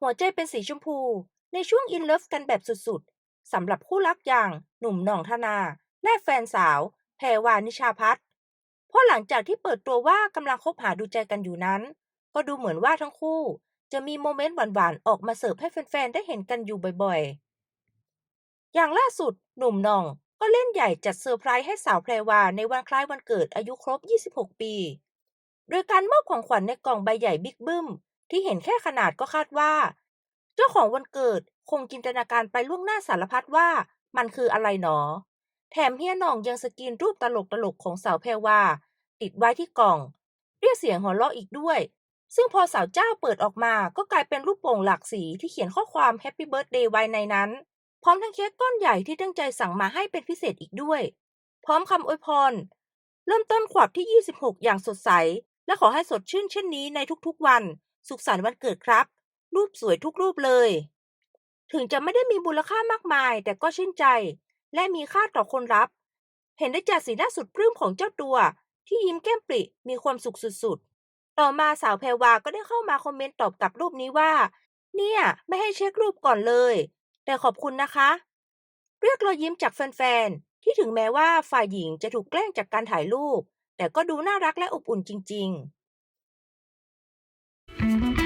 หัวใจเป็นสีชมพู ในช่วงอินเลิฟกันแบบสุดๆสำหรับคู่รักอย่างหนุ่มหน่องธนา และแฟนสาว แพรวานิชาพัฒน์เพราะหลังจากที่เปิดตัวว่ากำลังคบหาดูใจกันอยู่นั้น ก็ดูเหมือนว่าทั้งคู่ จะมีโมเมนต์หวานๆ ออกมาเสิร์ฟให้แฟนๆ ได้เห็นกันอยู่บ่อยๆ อย่างล่าสุดหนุ่มน่องก็เล่นใหญ่จัดเซอร์ไพรส์ให้สาวแพรวาในวันคล้ายวันเกิดอายุครบ 26 ปี โดยการมอบของขวัญในกล่องใบใหญ่บิ๊กบึ้ม ที่เห็นแค่ขนาดก็คาดว่า เจ้าของวันเกิดคงจินตนาการไปล่วงหน้าสารพัดว่ามันคืออะไรหนอ แถมเฮียหน่องยังสกรีนรูปตลกๆของสาวแพรว่า ติดไว้ที่กล่อง เรียกเสียงหัวเราะอีกด้วย ซึ่งพอสาวเจ้าเปิดออกมาก็กลายเป็นรูปโป่งหลากสีที่เขียนข้อความ Happy Birthday ไว้ในนั้น พร้อมทั้งเค้กก้อนใหญ่ที่ตั้งใจสั่งมาให้เป็นพิเศษอีกด้วย พร้อมคำอวยพร เริ่มต้นขวบที่ 26 อย่างสดใส และขอให้สดชื่นเช่นนี้ในทุกๆวัน สุขสันต์วันเกิดครับ รูปสวยทุกรูปเลย ถึงจะไม่ได้มีมูลค่ามากมาย แต่ก็ชื่นใจ และมีค่าต่อคนรับ เห็นได้จากสีหน้าสุดปลื้มของเจ้าตัว ที่ยิ้มแก้มปริมีความสุขสุดๆ ต่อมาสาวแพรวาก็ได้เข้ามาคอมเมนต์ตอบกับรูปนี้ว่า เนี่ยไม่ให้เช็ครูปก่อนเลย แต่ขอบคุณนะคะ เรียกรอยยิ้มจากแฟนๆที่ถึงแม้ว่าฝ่ายหญิงจะถูกแกล้งจากการถ่ายรูป แต่ก็ดูน่ารักและอบอุ่นจริง ๆ Mm-hmm.